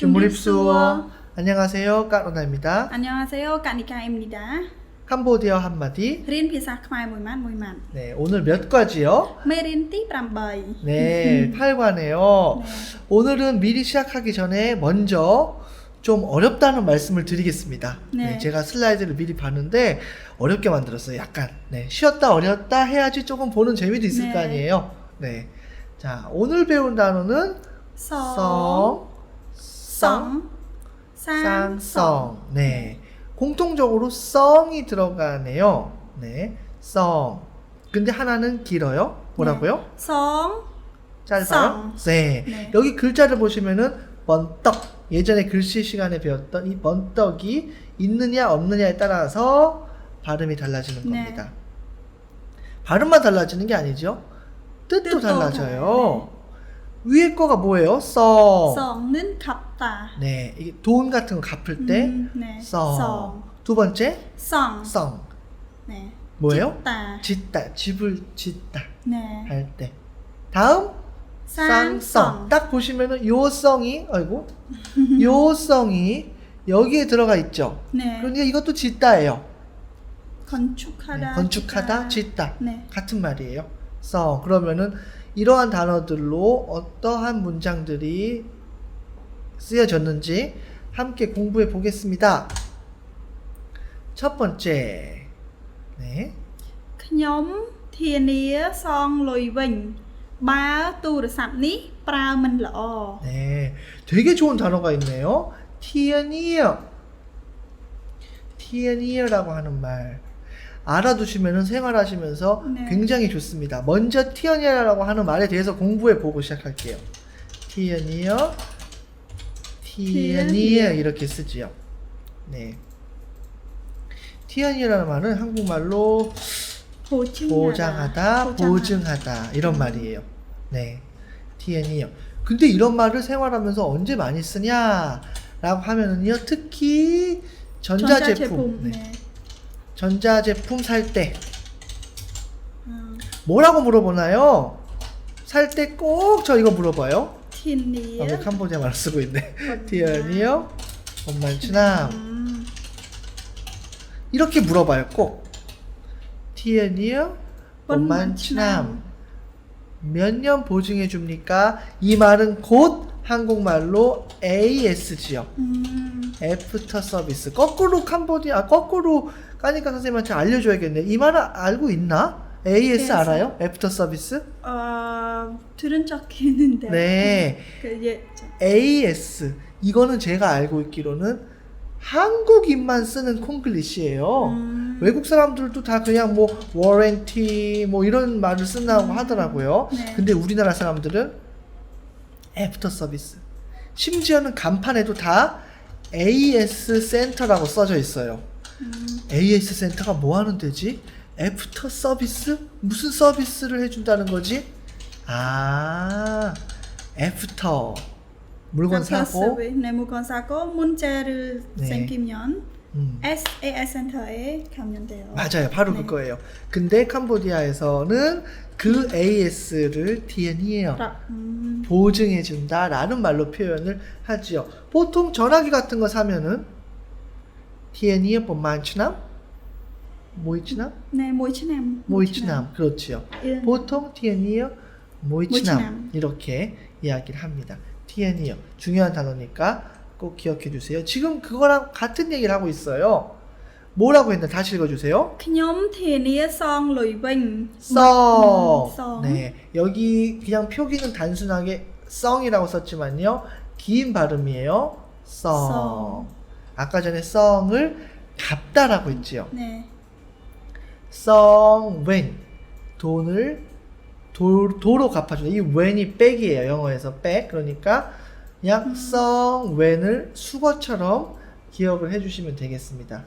주무립수어 안녕하세요 까로나입니다 안녕하세요 까니카입니다 캄보디아 한마디 린 피사 크마이 모이만 모이만 네 오늘 몇 과지요? 메린티 브람바이 네 8과네요 네. 오늘은 미리 시작하기 전에 먼저 좀 어렵다는 말씀을 드리겠습니다. 네. 네, 제가 슬라이드를 미리 봤는데 어렵게 만들었어요. 약간 네, 쉬었다 어렸다 해야지 조금 보는 재미도 있을 네. 거 아니에요. 네, 자 오늘 배운 단어는 성, 성 성, 산성. 네. 공통적으로 성이 들어가네요. 네. 성. 근데 하나는 길어요. 뭐라고요? 네. 성. 짧아요? 성. 네. 네. 여기 글자를 보시면은 번떡. 예전에 글씨 시간에 배웠던 이 번떡이 있느냐 없느냐에 따라서 발음이 달라지는 네. 겁니다. 발음만 달라지는 게 아니죠. 뜻도, 뜻도 달라져요. 네. 위에 거가 뭐예요? 써. 썽는 갚다. 네, 이게 돈 같은 거 갚을 때 음, 네. 두 번째 썽. 성. 네. 뭐예요? 짓다. 짓다. 집을 짓다 네. 할 때. 다음 쌍성. 딱 보시면은 요성이 아이고 요성이 여기에 들어가 있죠. 네. 그러니까 이것도 짓다예요. 건축하다. 네, 건축하다, 짓다. 네. 같은 말이에요. 써. 그러면은 이러한 단어들로 어떠한 문장들이 쓰여졌는지 함께 공부해 보겠습니다. 첫 번째. 네. ខ្ញុំធានាសងលុយវិញបើទូរស័ព្ទនេះប្រើមិនល្អ 네. 되게 좋은 단어가 있네요. 티어니어. 티어니어라고 하는 말. 알아두시면은 생활하시면서 네. 굉장히 좋습니다. 먼저 티어니어라고 하는 말에 대해서 공부해 보고 시작할게요. 티어니어, 티어니어 티어니어. 이렇게 쓰지요. 네. 티어니어라는 말은 한국말로 보증하다 보장하다, 보증하다 이런 말이에요. 네, TN이요. 근데 이런 말을 생활하면서 언제 많이 쓰냐라고 하면은요, 특히 전자제품, 전자제품 네. 네. 전자제품 살때 음, 뭐라고 물어보나요? 살 때 꼭 저 이거 물어봐요.ធានា 아, 왜 캄보디아 말 쓰고 있네. 티어니요, 엄만치남 음, 이렇게 물어봐요, 꼭. 티어니요, 엄만치남 몇 년 보증해 줍니까? 이 말은 곧 한국말로 AS지요. 음, 애프터 서비스. 거꾸로 캄보디아, 거꾸로 까니까 선생님한테 알려줘야겠네. 이 말은 알고 있나? AS. 알아요? 애프터 서비스? 어, 들은 적 있는데 네. 그, 예, 저, AS. 이거는 제가 알고 있기로는 한국인만 쓰는 콩글리시예요. 음, 외국 사람들도 다 그냥 뭐 워런티 뭐 이런 말을 쓴다고 하더라고요. 네. 근데 우리나라 사람들은 애프터 서비스. 심지어는 간판에도 다 AS 센터라고 써져 있어요. 음, AS 센터가 뭐 하는 데지? 애프터 서비스? 무슨 서비스를 해준다는 거지? 아, 애프터. 물건 사고. 네, 물건 사고 문제를 네. 음. 생기면 SAS 센터에 가면 돼요. 맞아요. 바로 네. 그거예요. 근데 캄보디아에서는 그 AS를 TN이에요. 라- 음, 보증해 준다 라는 말로 표현을 하지요. 보통 전화기 같은 거 사면은 TN이요? 뭐 많지남? 모이치남? 네, 모이치남. 모이치남. 그렇지요. 예. 보통 TN이요? 모이치남. 모이치남. 이렇게 이야기를 합니다. TN이요. 중요한 단어니까 꼭 기억해 주세요. 지금 그거랑 같은 얘기를 하고 있어요. 뭐라고 했나 다시 읽어주세요. 그냥 테니에 성 루이뱅. 음, 성. 네. 여기 그냥 표기는 단순하게 성이라고 썼지만요. 긴 발음이에요. 성. 썽. 아까 전에 썽을 갚다라고 했지요. 네. 썽 when 돈을 도, 도로 갚아준다. 이 when이 백이에요. 영어에서 백. 그러니까 그냥 썽 when을 수거처럼 기억을 해주시면 되겠습니다.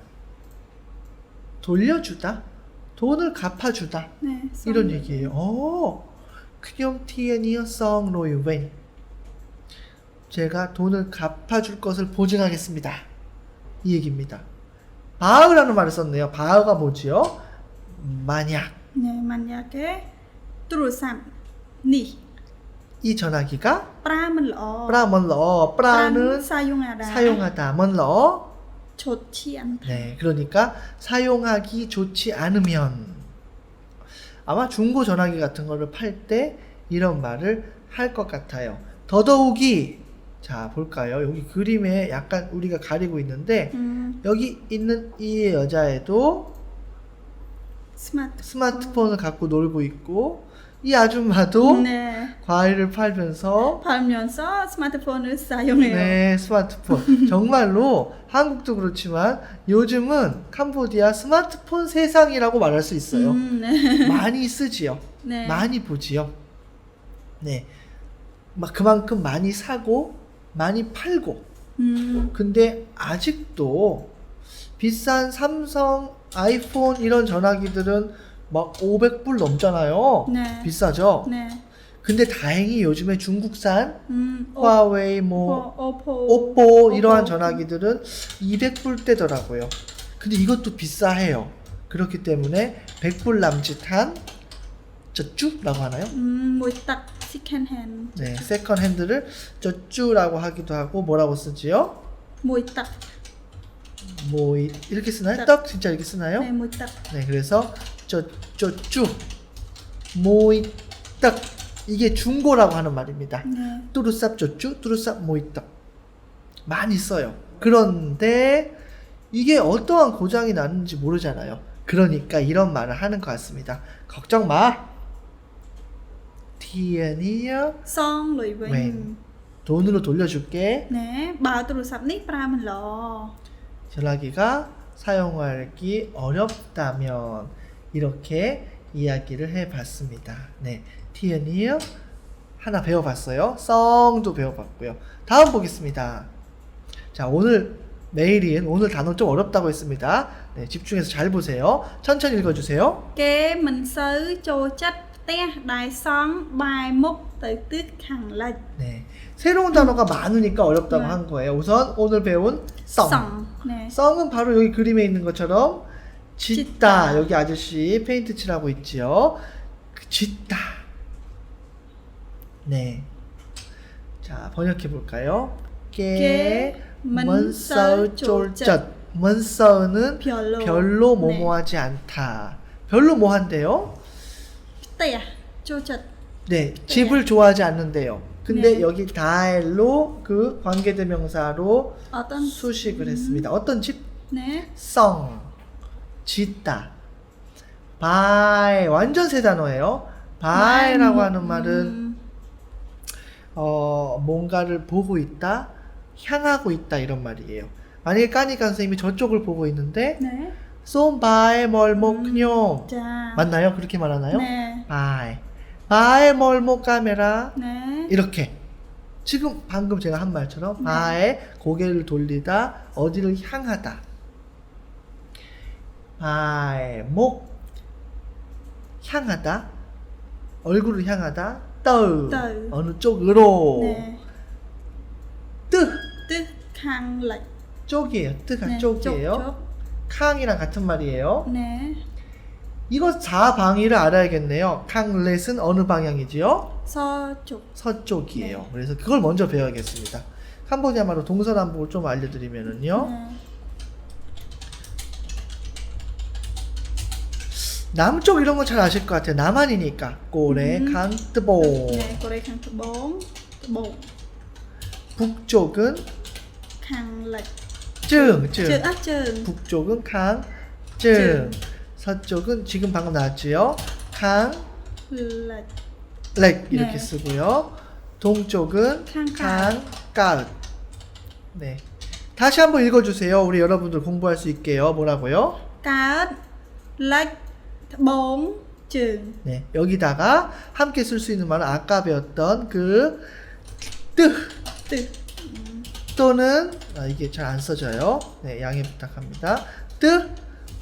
돌려주다. 돈을 갚아주다. 네. 이런 썽. 얘기예요. 어, 그냥 티엔이어 성 로이 웬. 제가 돈을 갚아줄 것을 보증하겠습니다. 이 얘기입니다. 바흐라는 말을 썼네요. 바흐가 뭐지요? 만약. 네, 만약에 뚜루삼 니. 이 전화기가 프라먼러 프라먼러 프라는 사용하다 뭐 사용하다 먼러 좋지 않다. 네, 그러니까 사용하기 좋지 않으면 아마 중고 전화기 같은 거를 팔 때 이런 말을 할 것 같아요. 더더욱이 자 볼까요? 여기 그림에 약간 우리가 가리고 있는데 음. 여기 있는 이 여자애도 스마트. 스마트폰을 갖고 놀고 있고 이 아줌마도 네. 과일을 팔면서 팔면서 스마트폰을 사용해요. 네, 스마트폰. 정말로 한국도 그렇지만 요즘은 캄보디아 스마트폰 세상이라고 말할 수 있어요. 음, 네. 많이 쓰지요. 네. 많이 보지요. 네. 막 그만큼 많이 사고 많이 팔고 음. 근데 아직도 비싼 삼성 아이폰 이런 전화기들은 막 500불 넘잖아요. 네. 비싸죠. 네. 근데 다행히 요즘에 중국산 음, 어, 화웨이 뭐 어, 어 오포, 오포 이러한 전화기들은 200불대더라고요. 근데 이것도 비싸해요. 그렇기 때문에 100불 남짓한 저쭉라고 하나요? 음, 뭐 딱 second hand. 네, 세컨 핸드를 저쭈라고 하기도 하고 뭐라고 쓰지요? 모이딱. 뭐 이- 이렇게 쓰나요? 떡 진짜 이렇게 쓰나요? 네, 모이딱. 네, 그래서 저저쭈 모이떡 이게 중고라고 하는 말입니다. 네. 뚜루쌉 저쭈 뚜루쌉 모이떡 많이 써요. 그런데 이게 어떠한 고장이 나는지 모르잖아요. 그러니까 이런 말을 하는 것 같습니다. 걱정 마. tiền song lưỡi bình 돈으로 돌려줄게. 네, 마드로 삽니 브라문러. 전화기가 사용하기 어렵다면 이렇게 이야기를 해봤습니다. 네, 티엔이요 하나 배워봤어요. 썽도 배워봤고요. 다음 보겠습니다. 자, 오늘 메일인 오늘 단어 좀 어렵다고 했습니다. 네, 집중해서 잘 보세요. 천천히 읽어주세요. 게임은 써우 때, 나의 성, my, 목, 뜻, 강라. 네. 새로운 단어가 많으니까 어렵다고 네. 한 거예요. 우선 오늘 배운 성. 성. 네. 은 바로 여기 그림에 있는 것처럼 짓다. 짓다. 여기 아저씨 페인트 칠하고 있지요. 그 짓다. 네. 자, 번역해 볼까요? 깨, 먼서, 쫄젓. 먼서는 별로, 별로 뭐뭐하지 네. 않다. 별로 뭐한데요? 쳤다야. 조쳤. 네, 집을 좋아하지 않는데요. 근데 네. 여기 달로 그 관계대명사로 어떤 수식을 했습니다. 어떤 집? 네. 성, 짓다, 바이 완전 세 단어예요. 바이라고 하는 말은 어 뭔가를 보고 있다, 향하고 있다 이런 말이에요. 만약에 까니까 선생님이 저쪽을 보고 있는데 네. 솜바에 멀목녀 음. 맞나요? 그렇게 말하나요? 네. 바에 바에 멀목가메라. 네. 이렇게. 지금 방금 제가 한 말처럼 네. 바에 고개를 돌리다 어디를 향하다. 바에 목 향하다. 얼굴을 향하다. 떠. 떠. 어느 쪽으로? 네. 뜨뜨 뜻, 쪽이에요. 뜨가 네, 쪽이에요. 쪽, 쪽. 캉이랑 같은 말이에요. 네. 이거 자방위를 알아야겠네요. 캉렛은 어느 방향이지요? 서쪽. 서쪽이에요. 네. 그래서 그걸 먼저 배워야겠습니다. 캄보디아 말로 동서남북을 좀 알려드리면요. 네. 남쪽 이런 거 잘 아실 것 같아요. 남한이니까 고래 음. 강뜨봉. 네, 고래 강뜨봉. 뜨봉. 북쪽은 강렛. 쯔, 쯔. 아, 쯔. 북쪽은 강, 쯔. 쯔. 서쪽은 지금 방금 나왔지요. 강, 라, 렉 이렇게 네. 쓰고요. 동쪽은 강, 강, 가을. 네. 다시 한번 읽어주세요. 우리 여러분들 공부할 수 있게요. 뭐라고요? 갓, 락, 봉, 쯔. 네. 여기다가 함께 쓸 수 있는 말은 아까 배웠던 그 뜨. 뜨. 또는 아, 이게 잘 안 써져요. 네, 양해 부탁합니다. 뜨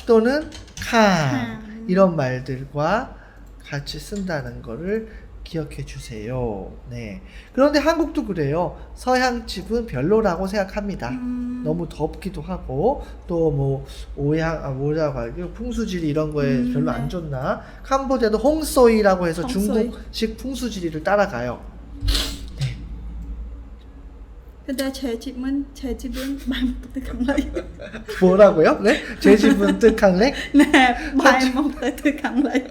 또는 칸 칸. 이런 말들과 같이 쓴다는 거를 기억해 주세요. 네. 그런데 한국도 그래요. 서양 집은 별로라고 생각합니다. អឺ 너무 덥기도 하고 또 뭐 오양 아 뭐라고 하죠 풍수지리 이런 거에 음, 별로 네. 안 좋나 캄보디아도 홍소이라고 해서 홍소이. 중국식 풍수지리를 따라가요 근데 제 집은 제 집은 발목 때 강래. 뭐라고요? 네? 제 집은 뜻할래? 네, 발목 때 강래.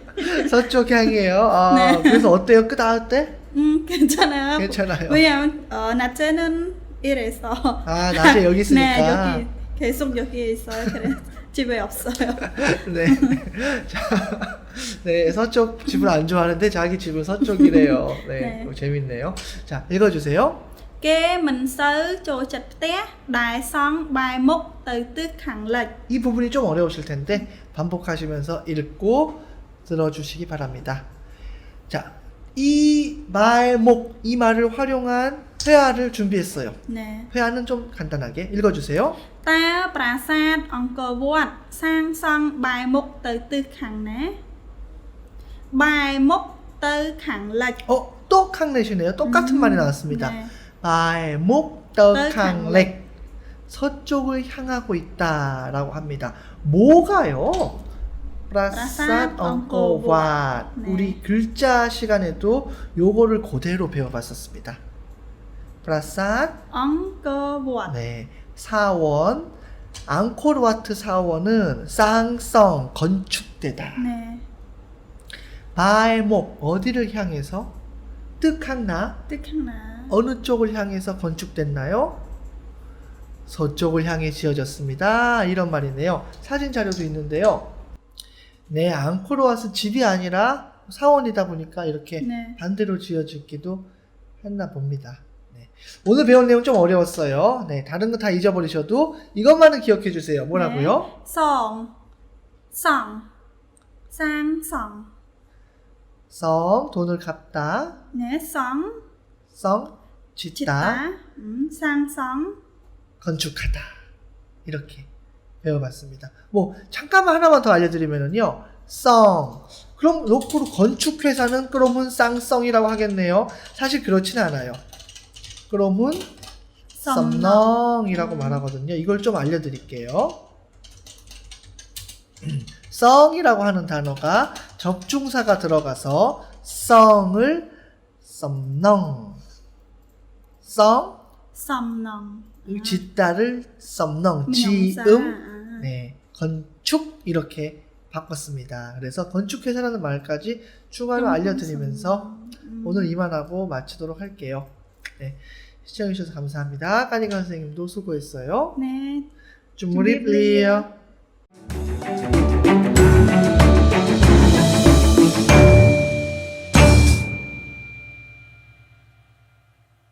서쪽 향이에요. 아, 네. 그래서 어때요? 끄다할 때? 음, 괜찮아요. 괜찮아요. 왜냐면 어, 낮에는 이래서. 아, 낮에 여기 있으니까. 네, 여기 계속 여기 있어요. 그래 집에 없어요. 네. 자, 네, 서쪽 집을 안 좋아하는데 자기 집은 서쪽이래요. 네, 네. 그거 재밌네요. 자, 읽어주세요. គេមិនសូវចូលចិត្តផ្ទះដែលសង់បែរមុខទៅទិសខាងលិច 이 부분이 좀 어려우실 텐데 반복하시면서 읽고 들어주시기 바랍니다. 자, 이 말목, 이 말을 활용한 회화를 준비했어요. ណែ 회화는 좀 간단하게 읽어주세요. តើប្រាសាទអង្គរវត្តសាងសង់បែរមុខទៅទិសខាងណាបែរមុខទៅខាងលិច 어, 또 캉렛이네요. 똑같은 음, 말이 나왔습니다. 네. 발목 떡항렉 서쪽을 향하고 있다라고 합니다. 뭐가요? 프라산 엉거와 우리 글자 시간에도 요거를 그대로 배워봤었습니다. 프라산 엉거와 네 사원 앙코르와트 사원은 쌍성 건축대다. 네. 발목 어디를 향해서? 뜻항나. 뜻항나. 어느 쪽을 향해서 건축됐나요? 서쪽을 향해 지어졌습니다. 이런 말이네요. 사진 자료도 있는데요. 네, 앙코르와스 집이 아니라 사원이다 보니까 이렇게 네. 반대로 지어지기도 했나 봅니다. 네. 오늘 배운 내용 좀 어려웠어요. 네, 다른 거 다 잊어버리셔도 이것만은 기억해 주세요. 뭐라고요? 성, 성, 쌍, 성. 성, 돈을 갚다. 네, 성. 성, 짓다, 음, 상상, 건축하다 이렇게 배워봤습니다. 뭐 잠깐만 하나만 더 알려드리면요, 성 그럼 로코로 건축회사는 그러면 쌍성이라고 하겠네요. 사실 그렇지는 않아요. 그러면 썸렁이라고 말하거든요. 이걸 좀 알려드릴게요. 썽이라고 하는 단어가 접중사가 들어가서 썽을 썸렁 썸 썸농 짓다를 썸농 음. 지음 음. 네 건축 이렇게 바꿨습니다. 그래서 건축회사라는 말까지 추가로 음. 알려드리면서 음. 오늘 이만하고 마치도록 할게요. 네. 시청해주셔서 감사합니다. 까니가 선생님도 수고했어요. 네. 주무리 플리어.